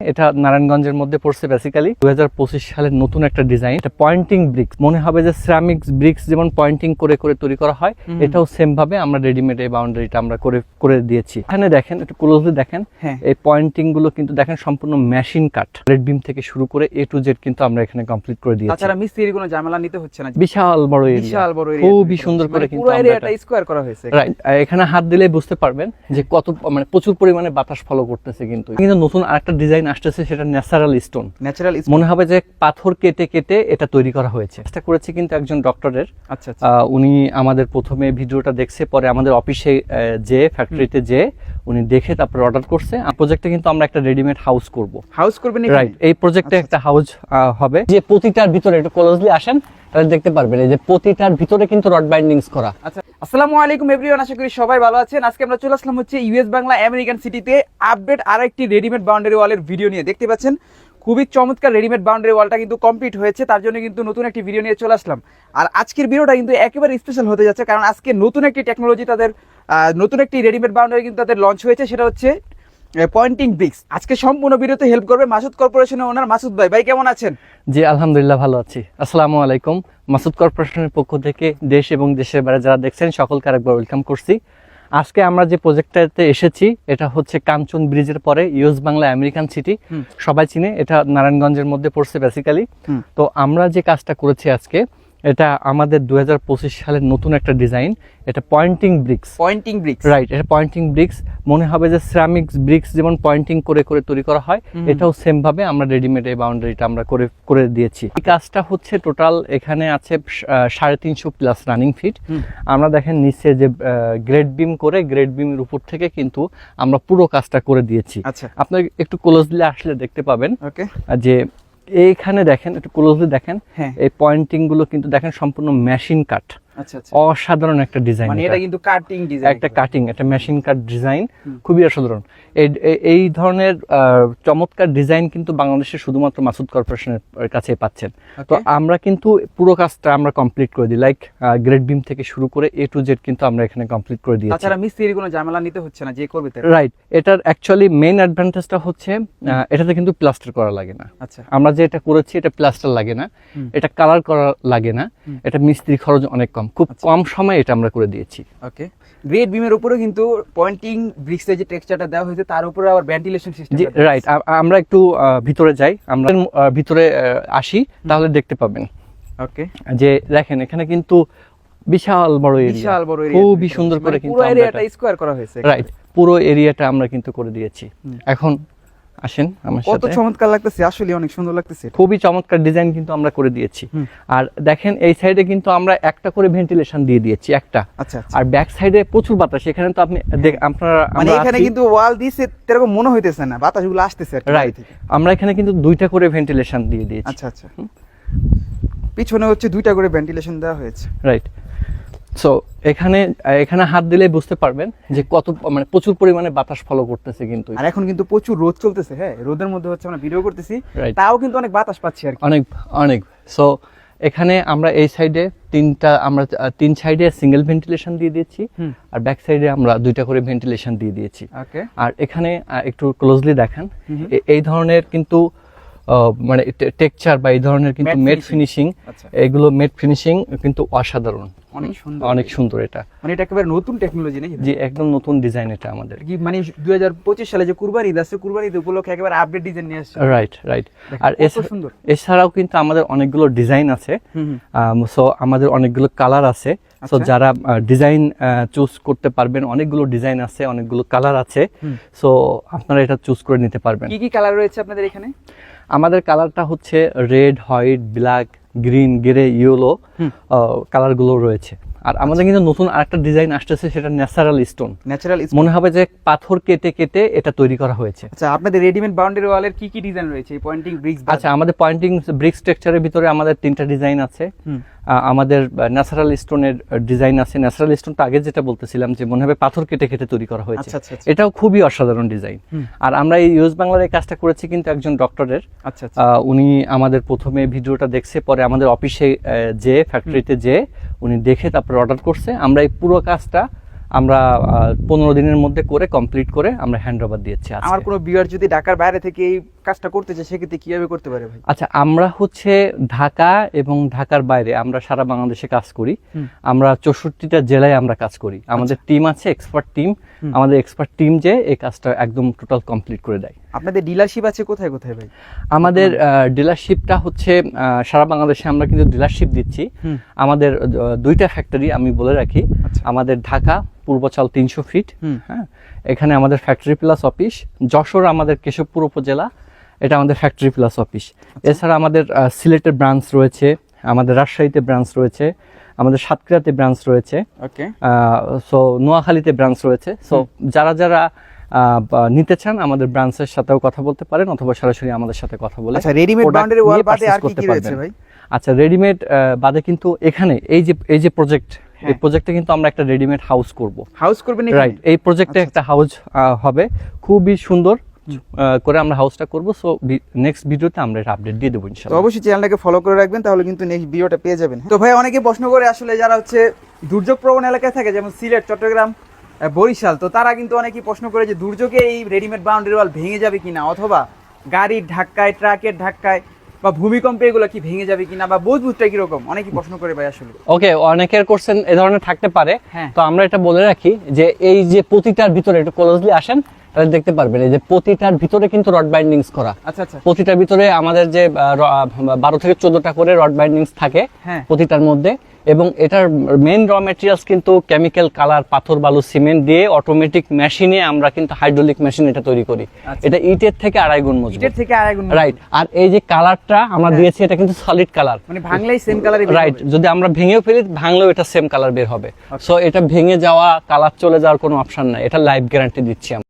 এটা নারায়ণগঞ্জের মধ্যে পড়ছে বেসিক্যালি দুই হাজার পঁচিশ সালের নতুন একটা ডিজাইন এটা পয়েন্টিং ব্রিক্স মনে হবে যে সিরামিক্স ব্রিক্স যেমন পয়েন্টিং করে করে তৈরি করা হয় এটাও সেম ভাবে আমরা রেডিমেড এই বাউন্ডারিটা আমরা করে করে দিয়েছি। এখানে দেখেন একটু ক্লোজলি দেখেন হ্যাঁ। এই পয়েন্টিংগুলো কিন্তু দেখেন সম্পূর্ণ মেশিন কাট রেড বিম থেকে শুরু করে এ টু জেড কিন্তু আমরা এখানে কমপ্লিট করে দিয়েছি। তাছাড়া মিস্ত্রির কোনো ঝামেলা নিতে হচ্ছে না। বিশাল বড় এরিয়া বিশাল বড় area খুবই সুন্দর করে মানে কিন্তু পুরো এরিয়াটা স্কোয়ার করা হয়েছে। রাইট এখানে হাত দিলে বুঝতে পারবেন যে কত মানে প্রচুর পরিমাণে বাতাস ফলো করতেছে কিন্তু। কিন্তু নতুন আরেকটা ডিজাইন আসতেছে সেটা ন্যাচারাল স্টোন। ন্যাচারাল মনে হবে যে পাথর কেটে কেটে এটা তৈরি করা হয়েছে। চেষ্টা করেছে কিন্তু একজন ডক্টরের। আচ্ছা আচ্ছা। উনি আমাদের প্রথমে ভিডিওটা দেখছে পরে আমাদের অফিসে যে ফ্যাক্টরিতে যে উনি দেখে তারপরে অর্ডার করছে। আর প্রজেক্টে কিন্তু আমরা একটা রেডিমেড হাউস করব। হাউস করবেন রাইট এই প্রজেক্টে আচ্ছা, একটা হাউস হবে। যে প্রতিটার ভিতরে একটু ক্লোজলি আসেন তাহলে দেখতে পারবেন, এই যে প্রতিটার ভিতরে কিন্তু রড বাইন্ডিংস করা। আচ্ছা আসসালামু আলাইকুম এভরিওয়ান, আশা করি সবাই ভালো আছেন। আজকে আমরা চলে আসলাম হচ্ছে ইউএস বাংলা আমেরিকান সিটিতে আপডেট আর একটি রেডিমেড বাউন্ডারি ওয়ালের ভিডিও নিয়ে। দেখতে পাচ্ছেন, খুবই চমৎকার রেডিমেড বাউন্ডারি ওয়ালটা কিন্তু কমপ্লিট হয়েছে, তার জন্য কিন্তু নতুন একটি ভিডিও নিয়ে চলে আসলাম। আর আজকের ভিডিওটা কিন্তু একেবারে স্পেশাল হতে যাচ্ছে, কারণ আজকে নতুন একটি টেকনোলজি তাদের নতুন একটি রেডিমেড বাউন্ডারি কিন্তু তাদের লঞ্চ হয়েছে, সেটা হচ্ছে পয়েন্টিং ব্রিক্স আজকে সম্পূর্ণ ভিডিওতে হেল্প করবে মাসুদ কর্পোরেশনের ওনার মাসুদ ভাই। ভাই কেমন আছেন? জি আলহামদুলিল্লাহ ভালো আছি। আসসালামু আলাইকুম। মাসুদ কর্পোরেশনের পক্ষ থেকে দেশ এবং দেশের বাইরে যারা দেখছেন সকলকে আরেকবার ওয়েলকাম করছি। আজকে আমরা যে প্রজেক্টটাতে এসেছি এটা হচ্ছে কাঞ্চন ব্রিজের পরে ইউএস বাংলা আমেরিকান সিটি সবাই চিনে এটা নারায়ণগঞ্জের মধ্যে পড়ছে বেসিক্যালি তো আমরা যে কাজটা করেছি আজকে এটা আমাদের দুই সালের নতুন একটা ডিজাইন। এটা pointing bricks pointing bricks right এটা পয়েন্টিং ব্রিক্স মনে হবে যে সিরামিক্স ব্রিক্স যেমন পয়েন্টিং করে করে তৈরি করা হয় এটাও সেম ভাবে আমরা রেডিমেড এই বাউন্ডারিটা আমরা করে করে দিয়েছি। এই কাজটা হচ্ছে টোটাল এখানে আছে সাড়ে তিনশো প্লাস রানিং ফিট আমরা দেখেন নিচে যে গ্রেড বিম করে গ্রেড বিমের উপর থেকে কিন্তু আমরা পুরো কাজটা করে দিয়েছি। আচ্ছা। আপনার একটু ক্লোজলি আসলে দেখতে পাবেন ওকে যে এইখানে দেখেন একটু ক্লোজলি দেখেন হ্যাঁ। এই পয়েন্টিংগুলো কিন্তু দেখেন সম্পূর্ণ মেশিন কাট অসাধারণ একটা ডিজাইন মানে এটা। কিন্তু কাটিং ডিজাইন একটা কাটিং একটা মেশিন কাট ডিজাইন খুবই অসাধারণ। এই- ধরনের চমৎকার ডিজাইন কিন্তু বাংলাদেশে শুধুমাত্র মাসুদ কর্পোরেশনের কাছে পাচ্ছেন। তো আমরা কিন্তু পুরো কাজটা আমরা কমপ্লিট করে দিই। লাইক গ্রেড বিম থেকে শুরু করে এ টু জেড কিন্তু আমরা এখানে কমপ্লিট করে দিয়েছি। তাছাড়া মিস্ত্রির কোনো ঝামেলা নিতে হচ্ছে না যে করবে রাইট এটার অ্যাকচুয়ালি মেইন অ্যাডভান্টেজটা হচ্ছে এটাতে কিন্তু প্লাস্টার করা লাগে না। আচ্ছা। আমরা যে এটা করেছি এটা প্লাস্টার লাগে না। এটা কালার করা লাগে না। এটা মিস্ত্রি খরচ অনেক কম। খুব আচ্ছা। কম সময়ে এটা আমরা করে দিয়েছি। ওকে। গ্রেড বিমের উপরে কিন্তু পয়েন্টিং ব্রিক্সের যে টেক্সচারটা দেওয়া হয়েছে তার উপরে আবার ভেন্টিলেশন সিস্টেম রাইট আমরা একটু ভিতরে যাই। আমরা ভিতরে আসি তাহলে দেখতে পাবেন। ওকে। যে দেখেন এখানে কিন্তু বিশাল বড় এরিয়া বিশাল বড় এরিয়া খুবই সুন্দর করে কিন্তু পুরো এরিয়াটা স্কোয়ার করা হয়েছে রাইট পুরো এরিয়াটা আমরা কিন্তু করে দিয়েছি। এখন আসেন আমার কত চমৎকার লাগতেছে আসলে অনেক সুন্দর লাগতেছে খুবই চমৎকার ডিজাইন কিন্তু আমরা করে দিয়েছি। আর দেখেন এই সাইডে কিন্তু আমরা একটা করে ভেন্টিলেশন দিয়ে দিয়েছি একটা। আচ্ছা আচ্ছা। আর ব্যাক সাইডে প্রচুর বাতাস এখানে তো আপনি দেখ- আপনারা মানে এখানে কিন্তু ওয়াল দিয়েছে এরকম মনে হইতেছে না বাতাসগুলো আসতেছে রাইট আমরা এখানে কিন্তু দুইটা করে ভেন্টিলেশন দিয়ে দিয়েছি। আচ্ছা আচ্ছা। পিছনে হচ্ছে দুইটা করে ভেন্টিলেশন দেওয়া হয়েছে। রাইট সো এখানে এখানে হাত দিলে বুঝতে পারবেন যে কত মানে প্রচুর পরিমাণে বাতাস ফলো করতেছে কিন্তু। আর এখন কিন্তু প্রচুর রোদ চলতেছে হ্যাঁ? রোদের মধ্যে হচ্ছে আমরা ভিডিও করতেছি। তাও কিন্তু অনেক বাতাস পাচ্ছি আর কি। অনেক অনেক। সো এখানে আমরা এই সাইডে তিনটা আমরা তিন সাইডে সিঙ্গেল ভেন্টিলেশন দিয়ে দিয়েছি। আর ব্যাক সাইডে আমরা দুইটা করে ভেন্টিলেশন দিয়ে দিয়েছি। ওকে আর এখানে একটু ক্লোজলি দেখেন। এই ধরনের কিন্তু মানে টেক্সচার বা এই ধরনের কিন্তু মেট ফিনিশিং আচ্ছা। এগুলো মেট ফিনিশিং কিন্তু অসাধারণ। অনেক সুন্দর। অনেক সুন্দর এটা। মানে এটা একেবারে নতুন টেকনোলজি নাকি? যে একদম নতুন ডিজাইন এটা আমাদের। কি মানে দুই হাজার পঁচিশ সালে যে কুরবানি ঈদ আসছে কুরবানি ঈদ উপলক্ষে একেবারে আপডেট ডিজাইন নিয়ে আসছে। রাইট রাইট আর সুন্দর। এছাড়াও কিন্তু আমাদের অনেকগুলো ডিজাইন আছে। সো আমাদের অনেকগুলো কালার আছে। সো আচ্ছা। যারা ডিজাইন চুজ করতে পারবেন অনেকগুলো ডিজাইন আছে অনেকগুলো কালার আছে। সো আপনারা এটা চুজ করে নিতে পারবেন। কি কি কালার রয়েছে আপনাদের এখানে? আমাদের কালারটা হচ্ছে red white black green grey yellow colour কালারগুলো রয়েছে। আর আমাদের কিন্তু নতুন আরেকটা ডিজাইন আসতেছে সেটা ন্যাচারাল স্টোন। ন্যাচারাল মনে হবে যে পাথর কেটে কেটে এটা তৈরি করা হয়েছে। আচ্ছা আপনাদের রেডিমেড বাউন্ডারি ওয়ালের কি কি ডিজাইন রয়েছে? পয়েন্টিং ব্রিক্স আচ্ছা আমাদের পয়েন্টিং ব্রিক্স স্ট্রাকচারের ভিতরে আমাদের তিনটা ডিজাইন আছে। আমাদের ন্যাচারাল স্টোনের ডিজাইন আছে। ন্যাচারাল স্টোনটা আগে যেটা বলতেছিলাম যে মনে হবে পাথর কেটে কেটে তৈরি করা হয়েছে। আচ্ছা আচ্ছা আচ্ছা। এটাও খুবই অসাধারণ ডিজাইন আর আমরা এই ইউএস বাংলার এই কাজটা করেছি কিন্তু একজন ডক্টরের উনি আমাদের প্রথমে ভিডিওটা দেখছে পরে আমাদের অফিসে যে ফ্যাক্টরিতে যে উনি দেখে তারপরে অর্ডার করছে। আমরা এই পুরো কাজটা আমরা পনেরো দিনের মধ্যে করে কমপ্লিট করে আমরা হ্যান্ড ওভার দিয়েছি। আমার কোনো বিয়ার যদি ঢাকার বাইরে থেকে এই কাজটা করতে চায় সেক্ষেত্রে কীভাবে করতে পারে ভাই? আচ্ছা আমরা হচ্ছে ঢাকা এবং ঢাকার বাইরে আমরা সারা বাংলাদেশে কাজ করি। আমরা চৌষট্টিটা জেলায় আমরা কাজ করি। আমাদের টিম আছে এক্সপার্ট টিম আমাদের এক্সপার্ট টিম যে এই কাজটা একদম টোটাল কমপ্লিট করে দেয়। আপনাদের ডিলারশিপ আছে কোথায় কোথায় ভাই? আমাদের ডিলারশিপটা হচ্ছে সারা বাংলাদেশে আমরা কিন্তু ডিলারশিপ দিচ্ছি। আমাদের দুইটা ফ্যাক্টরি আমি বলে রাখি। আচ্ছা। আমাদের ঢাকা পূর্বচাল তিনশো ফিট হ্যাঁ এখানে আমাদের ফ্যাক্টরি প্লাস অফিস যশোর আমাদের কেশবপুর উপজেলা। এটা আমাদের ফ্যাক্টরি প্লাস অফিস আচ্ছা। এছাড়া আমাদের সিলেটের ব্রাঞ্চ রয়েছে আমাদের রাজশাহীতে ব্রাঞ্চ রয়েছে আমাদের সাতক্ষীরাতে ব্রাঞ্চ রয়েছে ওকে সো নোয়াখালীতে ব্রাঞ্চ রয়েছে। সো যারা যারা নিতে চান আমাদের ব্রাঞ্চের সাথেও কথা বলতে পারেন অথবা সরাসরি আমাদের সাথে কথা বলে আচ্ছা রেডিমেড বাউন্ডারি ওয়াল বাদে আর কি কি রয়েছে ভাই? আচ্ছা রেডিমেড বাদে কিন্তু এখানে এই যে এই যে প্রজেক্ট এই হ্যাঁ। প্রজেক্টে কিন্তু আমরা একটা রেডিমেড হাউস করব। হাউস করবেন রাইট এই প্রজেক্টে আচ্ছা, একটা হাউস হবে। খুবই সুন্দর করে আমরা হাউসটা করব। সো নেক্সট ভিডিওতে আমরা এটা আপডেট দিয়ে দেবো ইনশাআল্লাহ অবশ্যই চ্যানেলটাকে ফলো করে রাখবেন তাহলে কিন্তু নেক্সট ভিডিওটা পেয়ে যাবেন। তো ভাই অনেকে প্রশ্ন করে আসলে যারা হচ্ছে দুর্যোগ প্রবণ এলাকায় থাকে যেমন সিলেট চট্টগ্রাম বরিশাল তো তারা কিন্তু অনেকেই প্রশ্ন করে যে দুর্যোগে এই রেডিমেড বাউন্ডারি ওয়াল ভেঙে যাবে কিনা? অথবা গাড়ির ধাক্কায় ট্রাকের ধাক্কায় বা ভূমিকম্পে এগুলো কি ভেঙে যাবে কিনা? বা মজবুতটা কীরকম? অনেকেই প্রশ্ন করে ভাই আসলে। ওকে অনেকের কোশ্চেন এ ধরনের থাকতে পারে। হ্যাঁ। তো আমরা এটা বলে রাখি যে এই যে প্রতিটার ভিতরে একটু ক্লোজলি আসেন। তাহলে দেখতে পারবেন। এই যে প্রতিটার ভিতরে কিন্তু রড বাইন্ডিংস করা। আচ্ছা আচ্ছা। প্রতিটার ভিতরে আমাদের যে বারো থেকে চোদ্দটা করে রড বাইন্ডিংস থাকে হ্যাঁ। প্রতিটার মধ্যে। এবং এটার মেইন র মেটেরিয়ালস কিন্তু কেমিক্যাল কালার পাথর বালু সিমেন্ট দিয়ে অটোমেটিক মেশিনে আমরা কিন্তু হাইড্রোলিক মেশিন এটা তৈরি করি। আচ্ছা। এটা ইটের থেকে আড়াই গুণ মজবুত। ইটের থেকে আড়াই গুণ রাইট আর এই যে কালারটা আমরা হ্যাঁ। দিয়েছি এটা কিন্তু সলিড কালার মানে ভাঙলেই সেম কালারই রাইট যদি আমরা ভেঙেও ফেলি ভাঙলেও এটা সেম কালার বের হবে। সো এটা ভেঙে যাওয়া কালার চলে যাওয়ার কোনো অপশন নাই। এটা লাইফ গ্যারান্টি দিচ্ছি আমরা।